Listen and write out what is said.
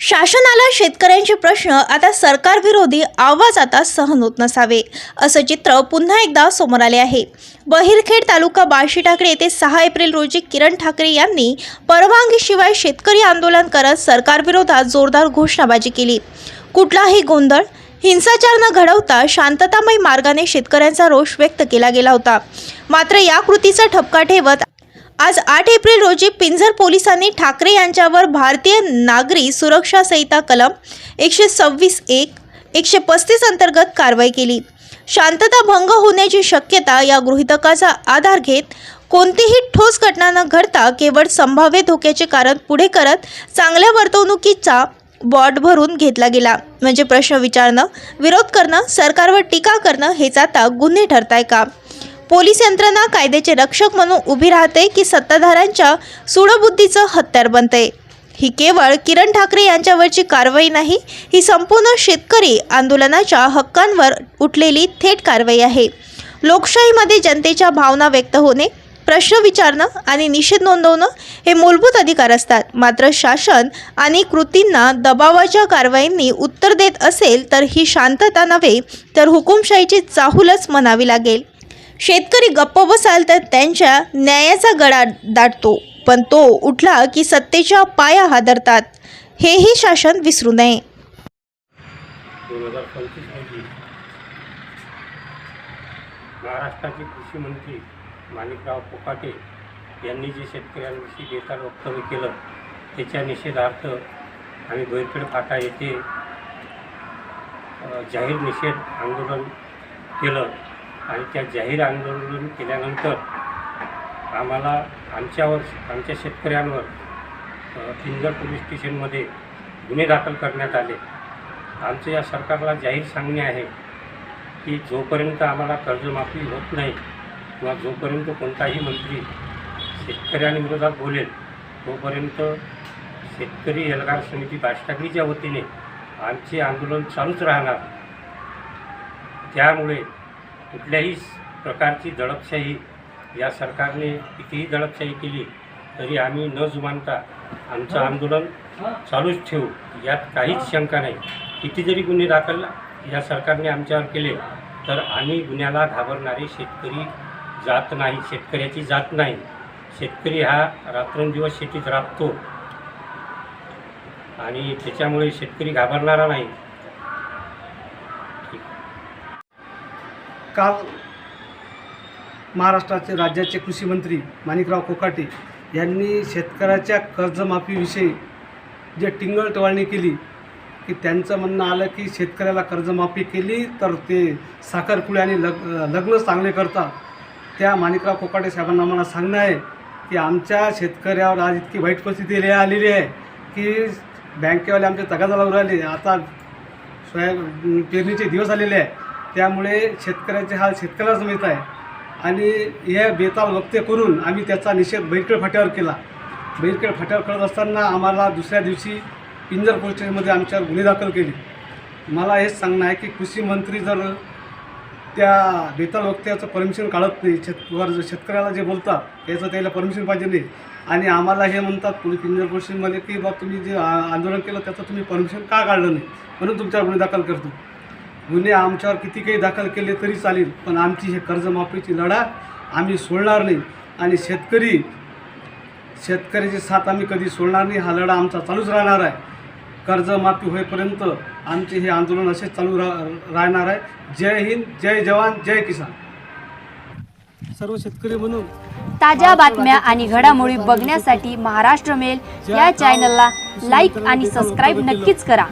शासनाला शेतकऱ्यांचे प्रश्न आता सरकारविरोधी आवाज आता सहन होत नसावे असं चित्र पुन्हा एकदा समोर आले आहे. बहिरखेड तालुका बाळशी ठाकरे येथे सहा एप्रिल रोजी किरण ठाकरे यांनी परवानगीशिवाय शेतकरी आंदोलन करत सरकारविरोधात जोरदार घोषणाबाजी केली. कुठलाही गोंधळ हिंसाचार न घडवता शांततामय मार्गाने शेतकऱ्यांचा रोष व्यक्त केला गेला होता. मात्र या कृतीचा ठपका ठेवत आज आठ एप्रिल रोजी पिंजर पोलिसांनी ठाकरे यांच्यावर भारतीय नागरी सुरक्षा संहिता कलम एकशे सव्वीस एक एकशे पस्तीस अंतर्गत कारवाई केली. शांतता भंग होण्याची शक्यता या गृहितकाचा आधार घेत कोणतीही ठोस घटना न घडता केवळ संभाव्य धोक्याचे कारण पुढे करत चांगल्या वर्तवणुकीचा बॉट भरून घेतला गेला. म्हणजे प्रश्न विचारणं विरोध करणं सरकारवर टीका करणं हेच आता गुन्हे ठरताय का? पोलीस यंत्रणा कायद्याचे रक्षक म्हणून उभी राहते की सत्ताधाऱ्यांच्या सुडबुद्धीचं हत्यार बनते. ही केवळ किरण ठाकरे यांच्यावरची कारवाई नाही ही संपूर्ण शेतकरी आंदोलनाच्या हक्कांवर उठलेली थेट कारवाई आहे. लोकशाहीमध्ये जनतेच्या भावना व्यक्त होणे प्रश्न विचारणं आणि निषेध नोंदवणं हे मूलभूत अधिकार असतात. मात्र शासन आणि कृतींना दबावाच्या कारवाईंनी उत्तर देत असेल तर ही शांतता नव्हे तर हुकुमशाहीची चाहूलच म्हणावी लागेल. शेतकरी गप्प बसाल तर त्यांच्या न्यायाचा गडा दाटतो पण तो उठला की सत्तेच्या पाया हादरतात. हेही शासन विसरू नये. दोन हजार पंचवीस रोजी महाराष्ट्राचे कृषी मंत्री माणिकराव कोकाटे यांनी जे शेतकऱ्यांविषयी बेताल वक्तव्य केलं त्याच्या निषेधार्थ आम्ही बैरखेड फाटा येथे जाहीर निषेध आंदोलन केलं. आणि त्या जाहीर आंदोलन केल्यानंतर आम्हाला आमच्यावर आमच्या शेतकऱ्यांवर अ, पिंजर पोलीस स्टेशनमध्ये गुन्हे दाखल करण्यात आले. आमचं या सरकारला जाहीर सांगणे आहे की जोपर्यंत आम्हाला कर्जमाफी होत नाही किंवा जोपर्यंत कोणताही मंत्री शेतकऱ्यांविरोधात बोलेल तोपर्यंत शेतकरी एल्गार समिती बाष्टागीच्या वतीने आमचे आंदोलन चालूच राहणार. त्यामुळे कुठल्याही प्रकारची दडपशाही या सरकारने कितीही दडपशाही केली तरी आम्ही न जुमानता आमचं आंदोलन चालूच ठेवू. यात काहीच शंका नाही. किती जरी गुन्हे दाखल या सरकारने आमच्यावर केले तर आम्ही गुन्ह्याला घाबरणारे शेतकरी जात नाही शेतकऱ्याची जात नाही. शेतकरी हा रात्रंदिवस शेतीत राबतो. आणि त्याच्यामुळे शेतकरी घाबरणारा नाही. काल महाराष्ट्राचे राज्याचे कृषी मंत्री माणिकराव कोकाटे यांनी शेतकऱ्याच्या कर्जमाफीविषयी जे टिंगळटवाळणी केली की त्यांचं म्हणणं आलं की शेतकऱ्याला कर्जमाफी केली तर ते साखरपुळे आणि लग लग्न चांगले करतात त्या माणिकराव कोकाटे साहेबांना मला सांगणं आहे की आमच्या शेतकऱ्यावर आज इतकी वाईट परिस्थिती आलेली आहे की बँकेवाले आमच्या तगादा लावून राहिले आता सोया पेरणीचे दिवस आलेले आहे. त्यामुळे शेतकऱ्याचे हाल शेतकऱ्यालाच मिळत आहे. आणि हे बेताल वक्ते करून आम्ही त्याचा निषेध बैरखेड फाट्यावर केला. बैरखेड फाट्यावर करत असताना आम्हाला दुसऱ्या दिवशी पिंजर पोलीस स्टेशनमध्ये आमच्यावर गुन्हे दाखल केले. मला हेच सांगणं आहे की कृषी मंत्री जर त्या बेताल वक्त्याचं परमिशन काढत नाही शेतकऱ्या शेतकऱ्याला जे बोलतात त्याचं त्याला परमिशन पाहिजे नाही. आणि आम्हाला हे म्हणतात पोलीस पिंजर पोलीस स्टेशनमध्ये की बा तुम्ही जे आंदोलन केलं त्याचं तुम्ही परमिशन का काढलं नाही? म्हणून तुमच्यावर गुन्हे दाखल करतो. गुन्हे आमच्यावर किती काही दाखल केले तरी चालेल पण आमची हे कर्जमाफीची लढा आम्ही सोडणार नाही. आणि शेतकरी शेतकऱ्याची साथ आम्ही कधी सोडणार नाही हा लढा आमचा चालूच राहणार आहे. कर्जमाफी होईपर्यंत आमचे हे आंदोलन असेच चालू रा राहणार आहे. जय हिंद जय जवान जय किसान. सर्व शेतकरी म्हणून ताज्या बातम्या आणि घडामोडी बघण्यासाठी महाराष्ट्र मेल या चॅनलला लाईक आणि सबस्क्राईब नक्कीच करा.